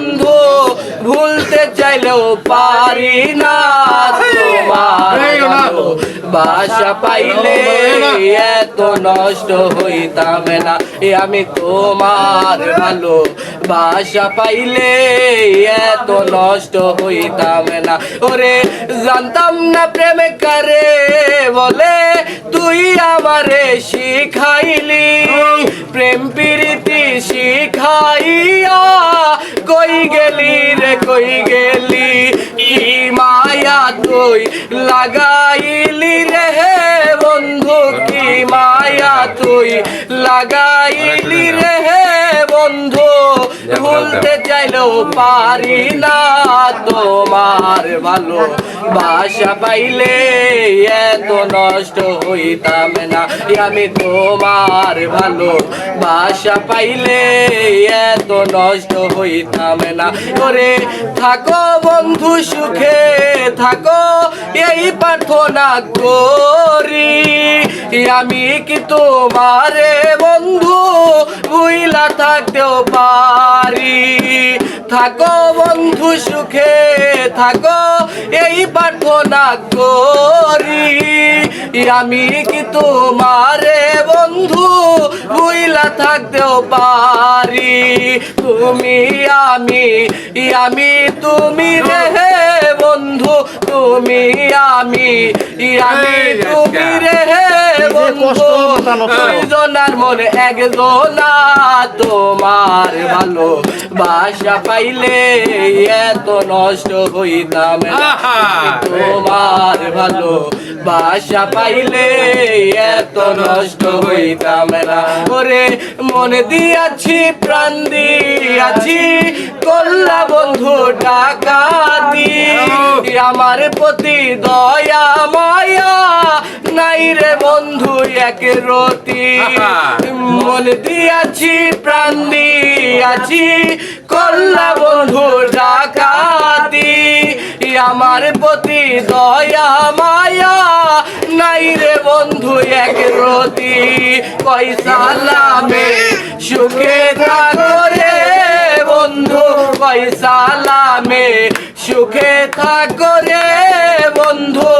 বন্ধু ভুলতে চাইলেও পারি না তোমার বাসা পাইলে এত নষ্ট হইতাম না। এ আমি তোমার ভালো। বাসা পাইলে এত নষ্ট হইতাম না। ওরে জানতাম না প্রেমে কারে বলে তুই আমারে শিখাইলি। প্রেম মায়া তুই লাগাইলি রে বন্ধু কি মায়া তুই লাগাইলি রে বন্ধু? ভুলতে চাইলেও পারি না তোমার ভালো। বাসা পাইলে এত নষ্ট হইতাম না। আমি তোমার ভালো বাসা পাইলে এত নষ্ট হইতাম না। ওরে থাকো বন্ধু সুখে, থাকো, এই প্রার্থনা করি। আমি কি তোমারে বন্ধু বুইলা থাকতেও পারি? থাকো বন্ধু সুখে, থাকো, এই প্রার্থনা করি। আমি কি তোমারে বন্ধু? বুইলা থাকতেও পারি। তুমি আমি আমি তুমি রে বন্ধু। তুমি আমি আমি তুমি বন্ধু দুইজনার মনে একজনা তোমার ভালো বাসা পাইলে এত নষ্ট হইতাম তোমার ভালো বাসা পাইলে এত নষ্ট হইতাম না। ওরে মনে দিয়াছি প্রাণ দিয়াছি কল্লা বন্ধু টাকা দি আমার প্রতি দয়া মায়া নাই রে বন্ধু। এক রতি মনে দিয়াছি, প্রাণ দিয়াছি কল্লা বন্ধু ডাকাতি। আমার প্রতি দয়া, মায়া, নাই রে বন্ধু এক রতি। পয়সা লামে সুখে থাকো রে বন্ধু পয়সা লামে সুখে থাকো রে বন্ধু।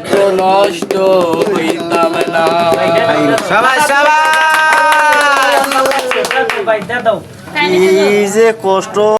এত নষ্ট হইতাম না। সবাই সবাই ভাই দাও কি যে কষ্ট